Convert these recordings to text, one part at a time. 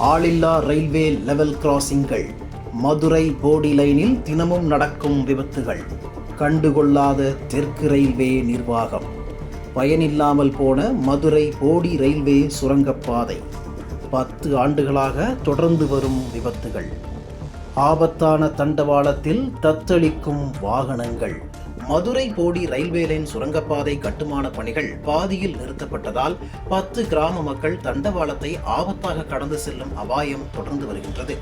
ஆளில்லா railway level கிராசிங்கள். மதுரை போடி லைனில் தினமும் நடக்கும் விபத்துகள். கண்டுகொள்ளாத தெற்கு ரயில்வே நிர்வாகம். பயனில்லாமல் போன மதுரை போடி ரயில்வே சுரங்கப்பாதை. பத்து ஆண்டுகளாக தொடர்ந்து வரும் விபத்துகள். ஆபத்தான தண்டவாளத்தில் தத்தளிக்கும் வாகனங்கள். மதுரை போடி ரயில்வே லைன் சுரங்கப்பாதை கட்டுமான பணிகள் பாதியில் நிறுத்தப்பட்டதால் பத்து கிராம மக்கள் தண்டவாளத்தை ஆபத்தாக கடந்து செல்லும் அபாயம் தொடர்ந்து வருகின்றது.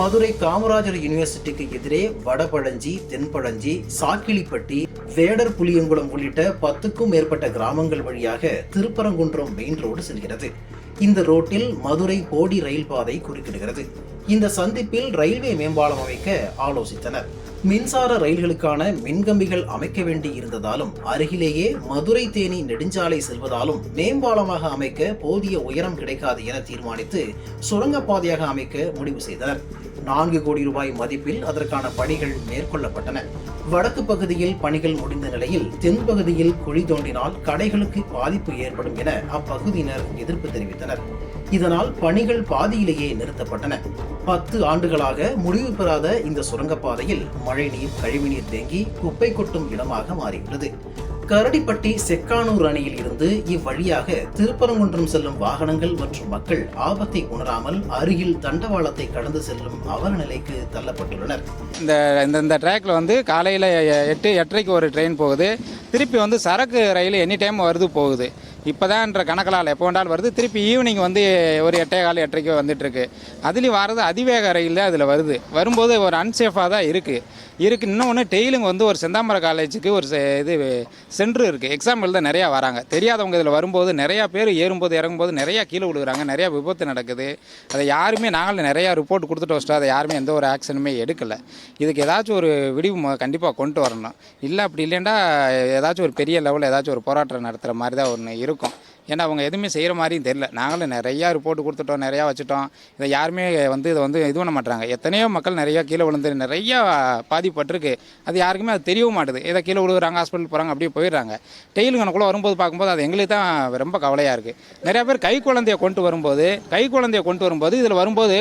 மதுரை காமராஜர் யூனிவர்சிட்டிக்கு எதிரே வடபழஞ்சி தென்பழஞ்சி சாக்கிலிப்பட்டி வேடர் புளியங்குளம் உள்ளிட்ட பத்துக்கும் மேற்பட்ட கிராமங்கள் வழியாக திருப்பரங்குன்றம் மெயின் ரோடு செல்கிறது. இந்த ரோட்டில் மதுரை போடி ரயில் பாதை குறுக்கிடுகிறது. இந்த சந்திப்பில் ரயில்வே மேம்பாலம் அமைக்க ஆலோசித்தனர். மின்சார ரயில்களுக்கான மின்கம்பிகள் அமைக்க வேண்டி இருந்ததாலும் அருகிலேயே மதுரை தேனி நெடுஞ்சாலை செல்வதாலும் மேம்பாலமாக அமைக்க போதிய உயரம் கிடைக்காது என தீர்மானித்து சுரங்கப்பாதையாக அமைக்க முடிவு செய்தனர். நான்கு கோடி ரூபாய் மதிப்பில் அதற்கான பணிகள் மேற்கொள்ளப்பட்டன. வடக்கு பகுதியில் பணிகள் முடிந்த நிலையில் தென் பகுதியில் குழி தோண்டினால் கடைகளுக்கு பாதிப்பு ஏற்படும் என அப்பகுதியினர் எதிர்ப்பு தெரிவித்தனர். இதனால் பணிகள் பாதியிலேயே நிறுத்தப்பட்டன. பத்து ஆண்டுகளாக முடிவு பெறாத இந்த சுரங்கப்பாதையில் மழைநீர் கழிவுநீர் தேங்கி குப்பை கொட்டும் இடமாக மாறியுள்ளது. கரடிப்பட்டி செக்கானூர் அணையில் இருந்து இவ்வழியாக திருப்பரங்குன்றம் செல்லும் வாகனங்கள் மற்றும் மக்கள் ஆபத்தை உணராமல் அருகில் தண்டவாளத்தை கடந்து செல்லும் அவல நிலைக்கு தள்ளப்பட்டுள்ளனர். இந்த இந்த இந்த ட்ராக்ல வந்து காலையில் எட்டு எட்டரைக்கு ஒரு ட்ரெயின் போகுது. திருப்பி வந்து சரக்கு ரயில் எனி டைம் வருது போகுது. இப்போதான்ற கணக்கலால் எப்போ வேண்டாலும் வருது. திருப்பி ஈவினிங் வந்து ஒரு எட்டே கால் எட்டரைக்கு வந்துட்டுருக்கு. அதுலேயும் வர்றது அதிவேக ரயில் தான் அதில் வருது. வரும்போது ஒரு அன்சேஃபாக தான் இருக்குது இருக்குது இன்னொன்று டெய்லிங் வந்து ஒரு செந்தாமரை காலேஜுக்கு ஒரு செ- இது சென்ட்ரு இருக்குது எக்ஸாம் எழுத நிறையா வராங்க. தெரியாதவங்க இதில் வரும்போது நிறையா பேர் ஏறும்போது இறங்கும்போது நிறையா கீழே விழுகிறாங்க. நிறையா விபத்து நடக்குது. அதை யாருமே நாங்களும் நிறையா ரிப்போர்ட் கொடுத்துட்டு வச்சிட்டோம் அதை யாருமே எந்த ஒரு ஆக்ஷனுமே எடுக்கலை. இதுக்கு ஏதாச்சும் ஒரு விடிவு கண்டிப்பாக கொண்டு வரணும். இல்லை அப்படி இல்லைன்னா ஏதாச்சும் ஒரு பெரிய லெவலில் ஏதாச்சும் ஒரு போராட்டம் நடத்துகிற மாதிரி தான் ஒன்று இருக்கும் இருக்கும் ஏன்னா அவங்க எதுவுமே செய்கிற மாதிரியும் தெரியல. நாங்களும் நிறையா ரிப்போர்ட் கொடுத்துட்டோம் நிறையா வச்சுட்டோம். இதை யாருமே வந்து இதை வந்து இது பண்ண மாட்டாங்க எத்தனையோ மக்கள் நிறையா கீழே விழுந்து நிறையா பாதிப்பட்டிருக்கு. அது யாருக்குமே அது தெரியவும் மாட்டுது. ஏதோ கீழே விழுகுறாங்க ஹாஸ்பிட்டல் போகிறாங்க அப்படியே போயிடுறாங்க. டெய்லுங்கனக்குள்ளே வரும்போது பார்க்கும்போது அது எங்களுக்கு தான் ரொம்ப கவலையாக இருக்குது நிறையா பேர் கை குழந்தைய கொண்டு வரும்போது கை குழந்தைய கொண்டு வரும்போது இதில் வரும்போது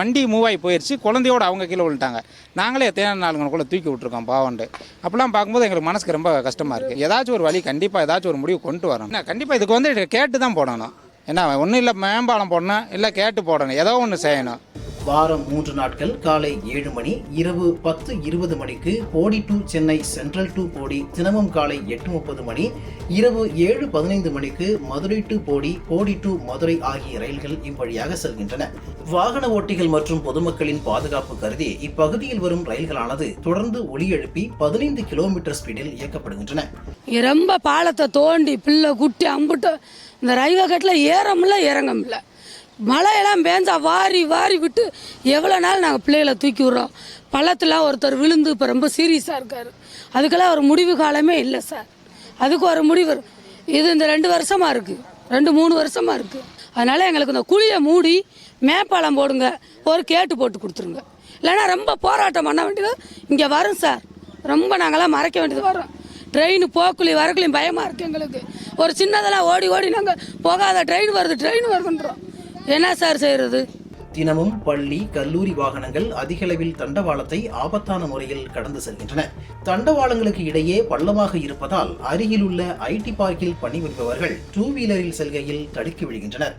வண்டி மூவ் ஆகி போயிடுச்சு குழந்தையோட அவங்க கீழே விழுந்துட்டாங்க. நாங்களே எத்தனை நாளுங்களுக்குள்ள தூக்கி விட்ருக்கோம் பாவண்டு அப்படிலாம் பார்க்கும்போது எங்களுக்கு மனசுக்கு ரொம்ப கஷ்டமாக இருக்குது ஏதாச்சும் ஒரு வழி கண்டிப்பாக ஏதாச்சும் ஒரு முடிவு கொண்டு வரணும். கண்டிப்பாக இதுக்கு வந்து கேட்டு தான் போடணும். என்ன ஒன்றும் இல்லை மேம்பாலம் போடணும் இல்லை கேட்டு போடணும் ஏதோ ஒன்று செய்யணும். வாரம் மூன்று நாட்கள் காலை ஏழு மணி இரவு பத்து இருபது மணிக்கு Bodi to Chennai Central to Bodi தினமும் காலை எட்டு முப்பது மணி இரவு ஏழு பதினைந்து மணிக்கு மதுரை டு போடி போடி டு மதுரை ஆகிய ரயில்கள் இவ்வழியாக செல்கின்றன. வாகன ஓட்டிகள் மற்றும் பொதுமக்களின் பாதுகாப்பு கருதி இப்பகுதியில் வரும் ரயில்களானது தொடர்ந்து ஒலி எழுப்பி பதினைந்து கிலோமீட்டர் ஸ்பீடில் இயக்கப்படுகின்றன. ரொம்ப பாலத்தை தோண்டி பிள்ளை குட்டி அம்புட்டு இந்த ரயில்வே கட்டில் ஏற இறங்கமில்ல. இறங்க முடியல மழையெல்லாம் பேஞ்சா வாரி வாரி விட்டு எவ்வளோ நாள் நாங்கள் பிள்ளைகளை தூக்கி விட்றோம்? பள்ளத்தில் ஒருத்தர் விழுந்து இப்போ ரொம்ப சீரியஸாக இருக்கார். அதுக்கெல்லாம் ஒரு முடிவு காலமே இல்லை சார். அதுக்கு ஒரு முடிவு இது இந்த ரெண்டு வருஷமாக இருக்குது ரெண்டு மூணு வருஷமாக இருக்குது அதனால் எங்களுக்கு இந்த குழியை மூடி மேப்பாலம் போடுங்க. ஒரு கேட்டு போட்டு கொடுத்துருங்க. இல்லைன்னா ரொம்ப போராட்டம் பண்ண வேண்டியது இங்கே வரும் சார். ரொம்ப நாங்களாம் மறைக்க வேண்டியது வரோம். ட்ரெயின் போக்குலி வரக்குலையும் பயமாக இருக்குது எங்களுக்கு. ஒரு சின்னதெல்லாம் ஓடி ஓடி நாங்கள் போகாத ட்ரெயின் வருது ட்ரெயின் வருதுன்றோம். என்ன சார் செய்கிறது தினமும் பள்ளி கல்லூரி வாகனங்கள் அதிகளவில் தண்டவாளத்தை ஆபத்தான முறையில் கடந்து செல்கின்றன. தண்டவாளங்களுக்கு இடையே பள்ளமாக இருப்பதால் அருகிலுள்ள ஐடி பார்க்கில் பணிபுரிபவர்கள் டூ வீலரில் செல்கையில் தடுக்கி விடுகின்றனர்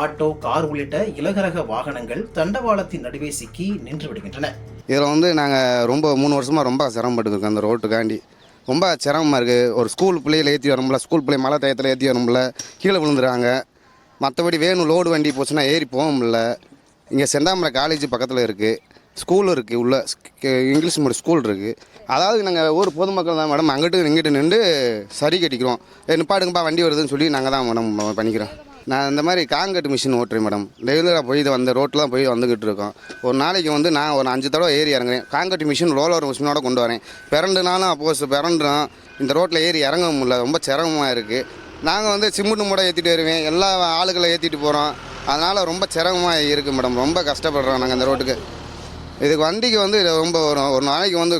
ஆட்டோ கார் உள்ளிட்ட இலகுரக வாகனங்கள் தண்டவாளத்தின் நடுவே சிக்கி நின்று விடுகின்றன. இதில் வந்து நாங்கள் ரொம்ப மூணு வருஷமாக ரொம்ப சிரமப்பட்டுருக்கோம் அந்த ரோட்டுக்காண்டி. ரொம்ப சிரமமாக இருக்குது ஒரு ஸ்கூல் பிள்ளைகளை ஏற்றி வரும்ல ஸ்கூல் பிள்ளை மழை டயத்தில் ஏற்றி வரும்ல கீழே விழுந்துறாங்க மற்றபடி வேணும் லோடு வண்டி போச்சுன்னா ஏறி போக முடில இங்கே செந்தாமரை காலேஜ் பக்கத்தில் இருக்குது ஸ்கூல் இருக்குது உள்ள இங்கிலீஷ் மீடியம் ஸ்கூல் இருக்குது அதாவது நாங்கள் ஊர் பொதுமக்கள் தான் மேடம். அங்கிட்டு இங்கிட்டு நின்று சரி கட்டிக்கிறோம். நிப்பாடுங்கப்பா வண்டி வருதுன்னு சொல்லி நாங்கள் தான் மேடம் பண்ணிக்கிறோம். நான் இந்த மாதிரி காங்கிரீட் மிஷின் ஓட்டுறேன் மேடம். ரெகுலராக போய் இது வந்த ரோட்டில் தான் போய் வந்துக்கிட்டு இருக்கோம். ஒரு நாளைக்கு வந்து நான் ஒரு அஞ்சு தடவை ஏறி இறங்குறேன். காங்கிரீட் மிஷின் ரோலர் மிஷினோட கொண்டு வரேன். பிறண்டுனாலும் அப்போஸ் பிறண்டுறோம் இந்த ரோட்டில் ஏறி இறங்க முடியல. ரொம்ப சிரமமாக இருக்குது நாங்கள் வந்து சிமெண்ட் மூட ஏற்றிட்டு வருவேன். எல்லா ஆளுகளை ஏற்றிட்டு போகிறோம் அதனால் ரொம்ப சிரமமாக இருக்குது மேடம். ரொம்ப கஷ்டப்படுறோம் நாங்கள் இந்த ரோட்டுக்கு. இதுக்கு வண்டிக்கு வந்து ரொம்ப வரும் ஒரு நாளைக்கு வந்து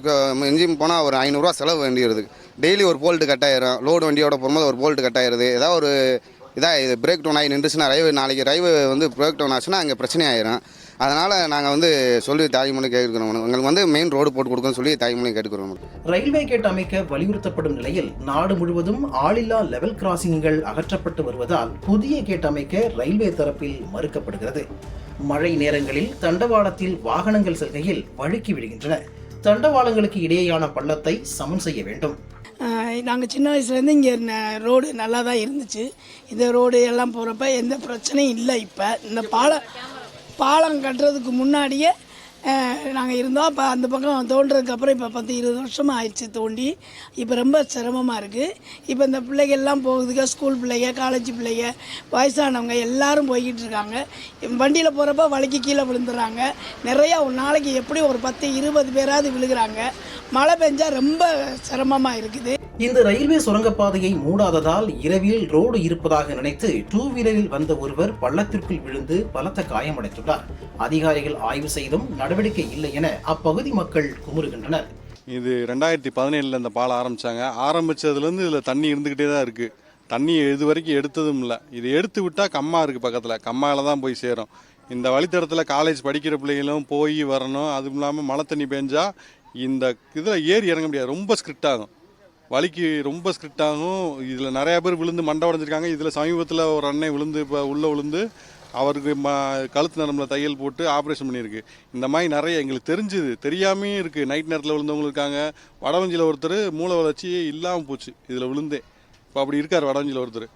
இன்ஜின் போனால் ஒரு ஐநூறுரூவா செலவு வேண்டி வருது டெய்லி ஒரு போல்ட்டு கட்டாயிரும். லோடு வண்டியோட போகும்போது ஒரு போல்ட்டு கட்டாயிருது. ஏதாவது ஒரு இதாக இது பிரேக் டவுன் ஆகி நின்றுச்சுன்னா ரயில்வே நாளைக்கு ரயில்வே வந்து பிரேக் டவுன் ஆச்சுன்னா அங்கே பிரச்சனை ஆயிரும். அதனால் நாங்கள் வந்து சொல்லி தாய்மொழி கேட்டுக்கிறோம் எங்களுக்கு வந்து மெயின் ரோடு போட்டு கொடுக்கணும்னு சொல்லி தாய்மொழி கேட்டுக்கிறோம் ரயில்வே கேட் அமைக்க வலியுறுத்தப்படும் நிலையில் நாடு முழுவதும் ஆளில்லா லெவல் கிராசிங்குகள் அகற்றப்பட்டு வருவதால் புதிய கேட் அமைக்க ரயில்வே தரப்பில் மறுக்கப்படுகிறது. மழை நேரங்களில் தண்டவாளத்தில் வாகனங்கள் செல்கையில் வழுக்கி விடுகின்றன தண்டவாளங்களுக்கு இடையேயான பள்ளத்தை சமன் செய்ய வேண்டும். நாங்கள் சின்ன வயசுலேருந்து இங்கே ரோடு நல்லா தான் இருந்துச்சு. இந்த ரோடு எல்லாம் போகிறப்ப எந்த பிரச்சனையும் இல்லை இப்போ. இந்த பாலம் பாலம் கட்டுறதுக்கு முன்னாடியே நாங்கள் இருந்தோம். அப்போ அந்த பக்கம் தோன்றதுக்கு அப்புறம் இப்போ பத்து இருபது வருஷமாக ஆயிடுச்சு தோண்டி. இப்போ ரொம்ப சிரமமாக இருக்குது இப்போ இந்த பிள்ளைகள்லாம் போகுதுங்க. ஸ்கூல் பிள்ளைங்க காலேஜ் பிள்ளைங்க வயசானவங்க எல்லாரும் போய்கிட்டு இருக்காங்க. வண்டியில் போகிறப்ப வலிக்கு கீழே விழுந்துடுறாங்க. நிறையா ஒரு நாளைக்கு எப்படி ஒரு பத்து இருபது பேராவது விழுகிறாங்க. மழை பெஞ்சால் ரொம்ப சிரமமாக இருக்குது. இந்த ரயில்வே சுரங்கப்பாதையை மூடாததால் இரவில் ரோடு இருப்பதாக நினைத்து டூ வீலரில் வந்த ஒருவர் பள்ளத்திற்குள் விழுந்து பலத்த காயமடைந்துள்ளார். அதிகாரிகள் ஆய்வு செய்தும் நடவடிக்கை இல்லை என அப்பகுதி மக்கள் குமுறுகின்றனர். இது ரெண்டாயிரத்தி பதினேழில் இந்த பாலம் ஆரம்பித்தாங்க ஆரம்பித்ததுலேருந்து இதில் தண்ணி இருந்துக்கிட்டே தான் இருக்குது தண்ணி இது வரைக்கும் எடுத்ததும் இல்லை. இது எடுத்து விட்டால் கம்மா இருக்குது பக்கத்தில். கம்மாவில் தான் போய் சேரும். இந்த வழித்தடத்தில் காலேஜ் படிக்கிற பிள்ளைகளும் போய் வரணும். அதுவும் இல்லாமல் மழை தண்ணி பேஞ்சால் இந்த இதில் ஏறி இறங்க முடியாது. ரொம்ப ஸ்கிரிப்ட் ஆகும். வலிக்கு ரொம்ப ஸ்கிரிப்ட் ஆகும். இதில் நிறையா பேர் விழுந்து மண்டை உடஞ்சிருக்காங்க. இதில் சமீபத்தில் ஒரு அண்ணன் விழுந்து இப்போ உள்ளே விழுந்து அவருக்கு ம கழுத்து நரம்பில் தையல் போட்டு ஆப்ரேஷன் பண்ணியிருக்கு. இந்த மாதிரி நிறைய எங்களுக்கு தெரிஞ்சுது. தெரியாமே இருக்குது நைட் நேரத்தில் விழுந்தவங்க இருக்காங்க. வடவஞ்சியில் ஒருத்தர் மூளை வளர்ச்சியே இல்லாமல் போச்சு. இதில் விழுந்தே. இப்போ அப்படி இருக்கார் வடவஞ்சியில் ஒருத்தர்.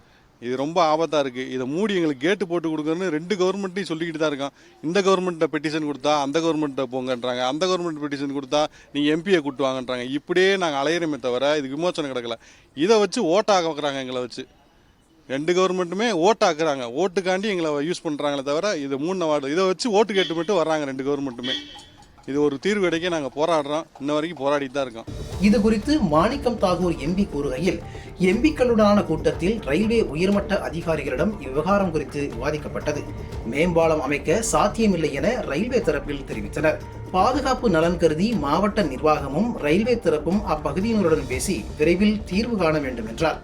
இது ரொம்ப ஆபத்தாக இருக்குது இதை மூடி எங்களுக்கு கேட்டு போட்டு கொடுக்குறேன்னு ரெண்டு கவர்மெண்ட்டையும் சொல்லிக்கிட்டு தான் இருக்கான். இந்த கவர்மெண்ட்டை பெட்டிஷன் கொடுத்தா அந்த கவர்மெண்ட்டை போங்கன்றாங்க. அந்த கவர்மெண்ட் பெட்டிஷன் கொடுத்தா நீங்கள் எம்பியை கூட்டு வாங்கன்றாங்க. இப்படியே நாங்கள் அலையிறமே தவிர இது விமோசனம் கிடக்கல. இதை வச்சு ஓட்டாக வைக்கிறாங்க எங்களை வச்சு. ரெண்டு கவர்மெண்ட்டுமே ஓட்டாக்குறாங்க ஓட்டுக்காண்டி எங்களை யூஸ் பண்ணுறாங்களே தவிர இது மூணு வார்டு. இதை வச்சு ஓட்டு கேட்டு மட்டும் வர்றாங்க ரெண்டு கவர்மெண்ட்டுமே இது ஒரு தீர்வு கிடைக்க நாங்கள் போராடுறோம். இன்ன வரைக்கும் போராடிட்டு தான் இருக்கோம். இது குறித்து மாணிக்கம் தாகூர் எம்பி கூறுகையில் எம்பிக்களுடனான கூட்டத்தில் ரயில்வே உயர்மட்ட அதிகாரிகளிடம் இவ்விவகாரம் குறித்து விவாதிக்கப்பட்டது. மேம்பாலம் அமைக்க சாத்தியமில்லை என ரயில்வே தரப்பில் தெரிவித்தனர். பாதுகாப்பு நலன் கருதி மாவட்ட நிர்வாகமும் ரயில்வே தரப்பும் அப்பகுதியினருடன் பேசி விரைவில் தீர்வு காண வேண்டும் என்றார்.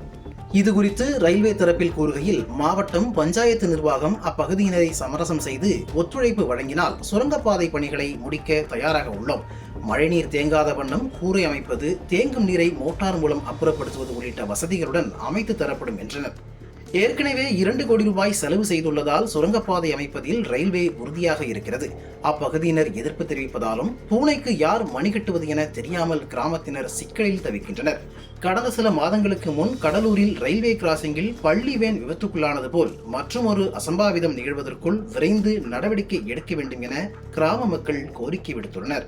இது குறித்து ரயில்வே தரப்பில் கூறுகையில் மாவட்டம் பஞ்சாயத்து நிர்வாகம் அப்பகுதியினரை சமரசம் செய்து ஒத்துழைப்பு வழங்கினால் சுரங்கப்பாதை பணிகளை முடிக்க தயாராக உள்ளோம். மழைநீர் தேங்காத வண்ணம் கூரை அமைப்பது தேங்கும் நீரை மோட்டார் மூலம் அப்புறப்படுத்துவது உள்ளிட்ட வசதிகளுடன் அமைத்து தரப்படும் என்றனர். ஏற்கனவே இரண்டு கோடி ரூபாய் செலவு செய்துள்ளதால் சுரங்கப்பாதை அமைப்பதில் ரயில்வே உறுதியாக இருக்கிறது. அப்பகுதியினர் எதிர்ப்பு தெரிவிப்பதாலும் பூனைக்கு யார் மணி கட்டுவது என தெரியாமல் கிராமத்தினர் சிக்கலில் தவிக்கின்றனர். கடந்த சில மாதங்களுக்கு முன் கடலூரில் ரயில்வே கிராசிங்கில் பள்ளி வேன் விபத்துக்குள்ளானது போல் மற்றொரு அசம்பாவிதம் நிகழ்வதற்குள் விரைந்து நடவடிக்கை எடுக்க வேண்டும் என கிராம மக்கள் கோரிக்கை விடுத்துள்ளனர்.